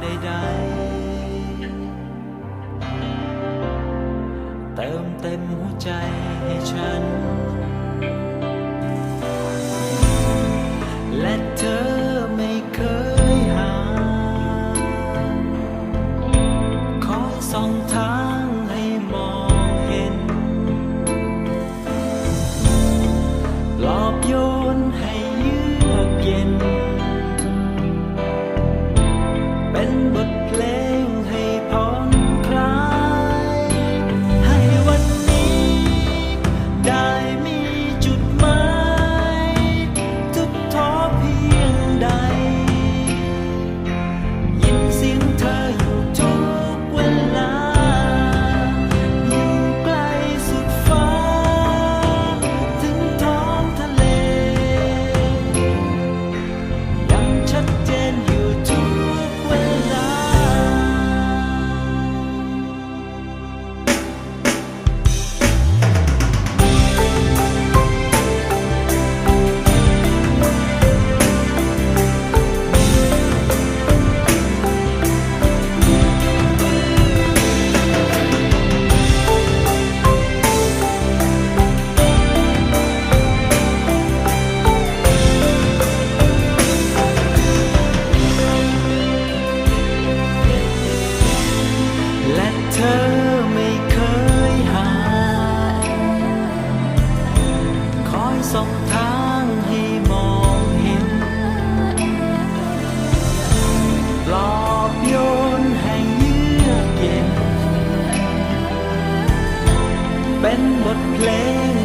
ใดๆ เติมเต็มหัวใจให้ฉัน และเธอไม่เคยห่างคอยส่องทาง ส่งทางให้มองเห็นหลอบโยนแห่งเยือกเย็น เป็นบทเพลง